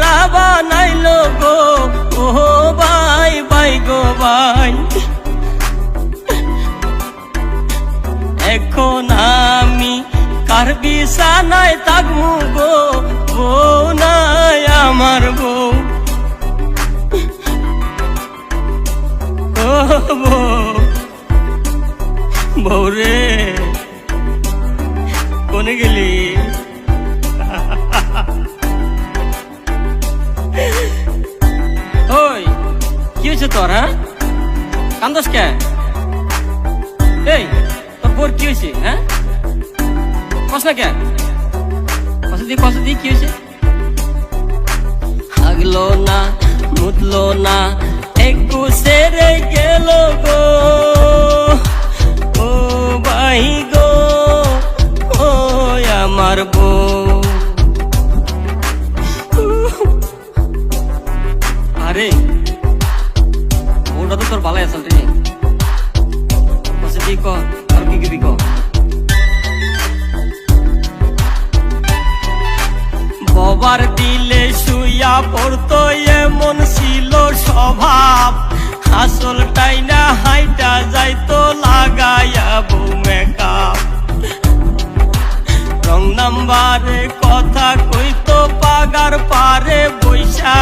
কারা নাই গো ও ভাই বাই গো ভাই। এখন আমি কার বিছানায় থাকমু গো? ও নাই আমার বউ। বউরে কোনে গেলি? কি হয়েছে তোর হ্যাঁ? কান্দস কে? এই তোর বোর কি হয়েছে হ্যাঁ? কস না কে? কস দি কস দি কি হয়েছে? আগলো না মুতলো না একটু সেরে গেল গো। ও ভাই গো ও আমার বউ। আরে তোর ভালো আসল রে বসে ক আর কি কি ক ববার দিলে শুইয়া পড়তো, এমন ছিল স্বভাব। আসলটাই না হাইটা যাইতো, লাগাইয়া বউ মেকআপ। রং নাম্বারে কথা কইতো, পাগার পারে বৈশা।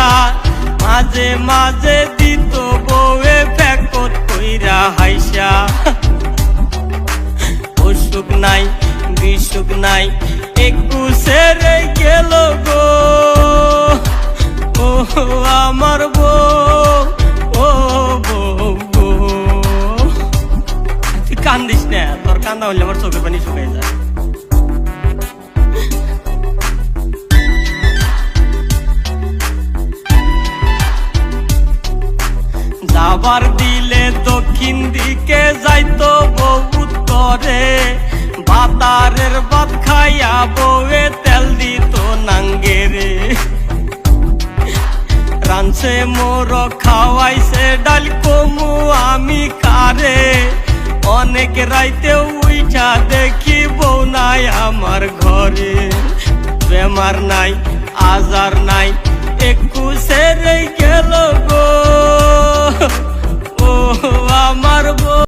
মাঝে মাঝে বিসুখ নাই। একটু সেরে গেল গো। ও আমার বউ, ও বউ তুই কান্দিস না, তোর কান্দা হলে আমার চোখের পানি শুকাই যায়। যাবার দিলে দক্ষিণ দিকে যাইতো বউ উত্তরে। বাতারের ভাত খাইয়া বউয়ে তেল দিত নাঙ্গেরে। রানছে মোর খাওয়াইছে ডাল, কমু আমি কারে। অনেক রাইতে উইঠা দেখি বউ নাই আমার ঘরে। বেমার নাই, আজার নাই গো